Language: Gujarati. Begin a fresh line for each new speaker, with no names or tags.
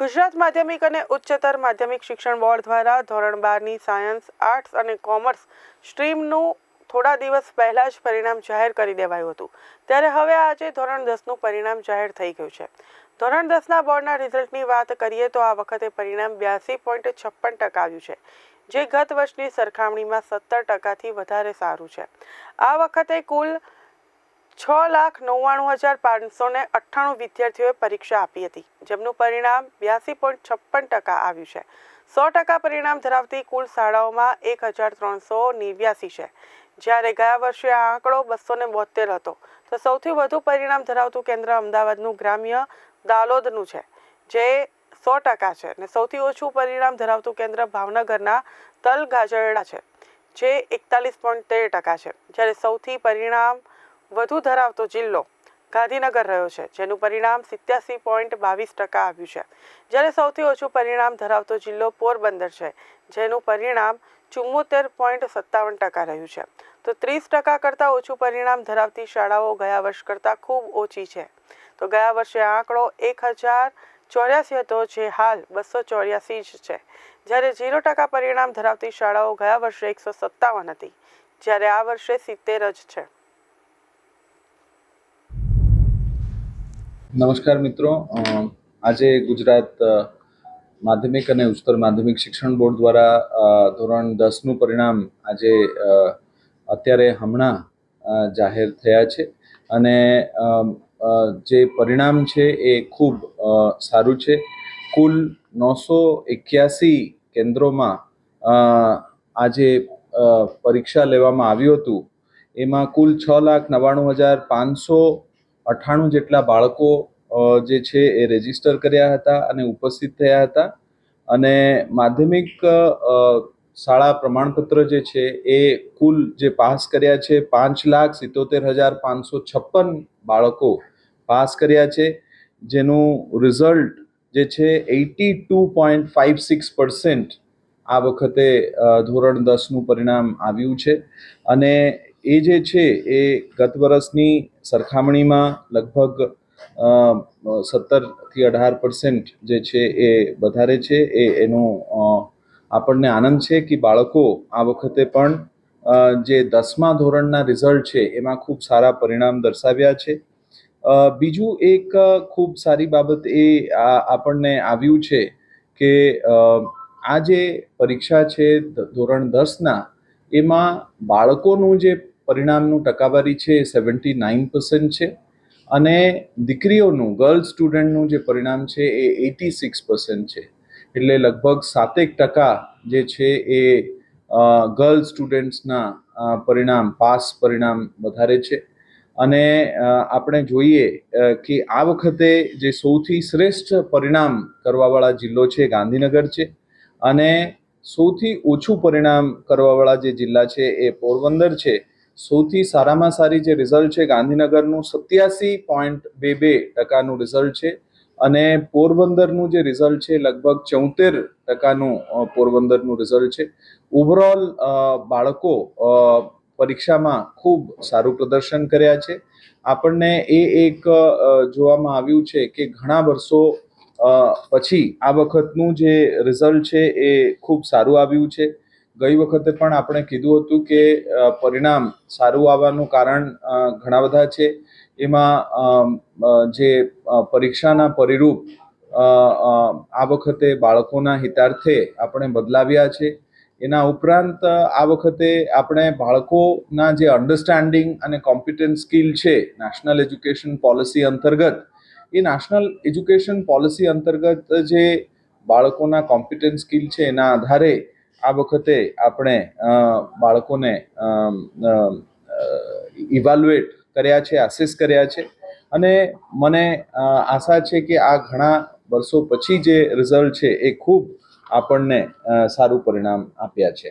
ગુજરાત માધ્યમિક અને ઉચ્ચતર માધ્યમિક શિક્ષણ બોર્ડ દ્વારા ધોરણ બારની સાયન્સ આર્ટ્સ અને કોમર્સ સ્ટ્રીમનું થોડા દિવસ પહેલાં જ પરિણામ જાહેર કરી દેવાયું હતું ત્યારે હવે આજે ધોરણ દસનું પરિણામ જાહેર થઈ ગયું છે ધોરણ દસના બોર્ડના રિઝલ્ટની વાત કરીએ તો આ વખતે પરિણામ બ્યાસી પોઈન્ટ છપ્પન ટકા આવ્યું છે જે ગત વર્ષની સરખામણીમાં સત્તર ટકાથી વધારે સારું છે આ વખતે કુલ છ લાખ નવ્વાણું હજાર પાંચસો ને અઠ્ઠાણું વિદ્યાર્થીઓએ પરીક્ષા આપી હતી જેમનું પરિણામ બ્યાસી પોઈન્ટ છપ્પન ટકા આવ્યું છે સો ટકા પરિણામ ધરાવતી કુલ શાળાઓમાં એક હજાર ત્રણસો નેવ્યાસી છે જ્યારે ગયા વર્ષે આ આંકડો બસો ને બોતેર હતો તો સૌથી વધુ પરિણામ ધરાવતું કેન્દ્ર અમદાવાદનું ગ્રામ્ય દાલોદનું છે જે સો ટકા છે અને સૌથી ઓછું પરિણામ ધરાવતું કેન્દ્ર ભાવનગરના તલ ગાજરડા છે જે એકતાલીસ પોઈન્ટ તેર ટકા છે જ્યારે સૌથી પરિણામ વધુ ધરાવતો જિલ્લો ગાંધીનગર રહ્યો છે જેનું પરિણામ સિત્યાસી પોઈન્ટ બાવીસ ટકા આવ્યું છે જ્યારે સૌથી ઓછું પરિણામ ધરાવતો જિલ્લો પોરબંદર છે જેનું પરિણામ ચુમ્મોતેર પોઈન્ટ સત્તાવન ટકા રહ્યું છે તો ત્રીસ ટકા કરતાં ઓછું પરિણામ ધરાવતી શાળાઓ ગયા વર્ષ કરતાં ખૂબ ઓછી છે તો ગયા વર્ષે આંકડો એક હજાર ચોર્યાસી હતો જે હાલ બસો ચોર્યાસી જ છે જ્યારે ઝીરો ટકા પરિણામ ધરાવતી શાળાઓ ગયા વર્ષે એકસો સત્તાવન હતી જ્યારે આ વર્ષે સિત્તેર જ છે
નમસ્કાર મિત્રો આજે ગુજરાત માધ્યમિક અને ઉચ્ચતર માધ્યમિક શિક્ષણ બોર્ડ દ્વારા ધોરણ દસનું પરિણામ આજે અત્યારે હમણાં જાહેર થયા છે અને જે પરિણામ છે એ ખૂબ સારું છે કુલ નવસો એક્યાસી કેન્દ્રોમાં આજે પરીક્ષા લેવામાં આવ્યું હતું એમાં કુલ છ લાખ નવ્વાણું હજાર પાંચસો અઠ્ઠાણું જેટલા બાળકો જે છે એ રજીસ્ટર કર્યા હતા અને ઉપસ્થિત થયા હતા અને માધ્યમિક શાળા પ્રમાણપત્ર જે છે એ કુલ જે પાસ કર્યા છે પાંચ લાખ સિત્તોતેર હજાર પાંચસો છપ્પન બાળકો પાસ કર્યા છે જેનું રિઝલ્ટ જે છે eighty two point five six percent આ વખતે ધોરણ દસનું પરિણામ આવ્યું છે અને એ જે છે એ ગત વર્ષની સરખામણીમાં લગભગ સત્તરથી અઢાર પર્સન્ટ જે છે એ વધારે છે એ એનો આપણને આનંદ છે કે બાળકો આ વખતે પણ જે દસમા ધોરણના રિઝલ્ટ છે એમાં ખૂબ સારા પરિણામ દર્શાવ્યા છે બીજું એક ખૂબ સારી બાબત એ આપણને આવ્યું છે કે આ જે પરીક્ષા છે ધોરણ દસના એમાં બાળકોનું જે પરિણામનું ટકાવારી છે એ સેવન્ટી નાઇન પર્સન્ટ છે અને દીકરીઓનું ગર્લ્સ સ્ટુડન્ટનું જે પરિણામ છે એ એટી સિક્સ પર્સન્ટ છે એટલે લગભગ સાતેક ટકા જે છે એ ગર્લ્સ સ્ટુડન્ટ્સના પરિણામ પાસ પરિણામ વધારે છે અને આપણે જોઈએ કે આ વખતે જે સૌથી શ્રેષ્ઠ પરિણામ કરવાવાળા જિલ્લો છે ગાંધીનગર છે અને સૌથી ઓછું પરિણામ કરવાવાળા જે જિલ્લા છે એ પોરબંદર છે સૌથી સારામાં સારી જે રિઝલ્ટ છે ગાંધીનગરનું સત્યાસી પોઈન્ટ બે બે ટકાનું રિઝલ્ટ છે અને પોરબંદરનું જે રિઝલ્ટ છે લગભગ ચૌતેર ટકાનું પોરબંદરનું રિઝલ્ટ છે ઓવરઓલ બાળકો પરીક્ષામાં ખૂબ સારું પ્રદર્શન કર્યા છે આપણને એ એક જોવામાં આવ્યું છે કે ઘણા વર્ષો પછી આ વખતનું જે રિઝલ્ટ છે એ ખૂબ સારું આવ્યું છે ગઈ વખતે પણ આપણે કીધું હતું કે પરિણામ સારું આવવાનું કારણ ઘણા બધા છે એમાં જે પરીક્ષાના પરિરૂપ આ વખતે બાળકોના હિતાર્થે આપણે બદલાવ્યા છે એના ઉપરાંત આ વખતે આપણે બાળકોના જે અન્ડરસ્ટેન્ડિંગ અને કોમ્પિટન્ટ સ્કિલ છે નેશનલ એજ્યુકેશન પોલિસી અંતર્ગત એ નેશનલ એજ્યુકેશન પોલિસી અંતર્ગત જે બાળકોના કોમ્પિટન્ટ સ્કિલ છે એના આધારે આ વખતે આપણે બાળકોને ઇવાલ્યુએટ કર્યા છે આસિસ કર્યા છે અને મને આશા છે કે આ ઘણા વર્ષો પછી જે રિઝલ્ટ છે એ ખૂબ આપણને સારું પરિણામ આપ્યા છે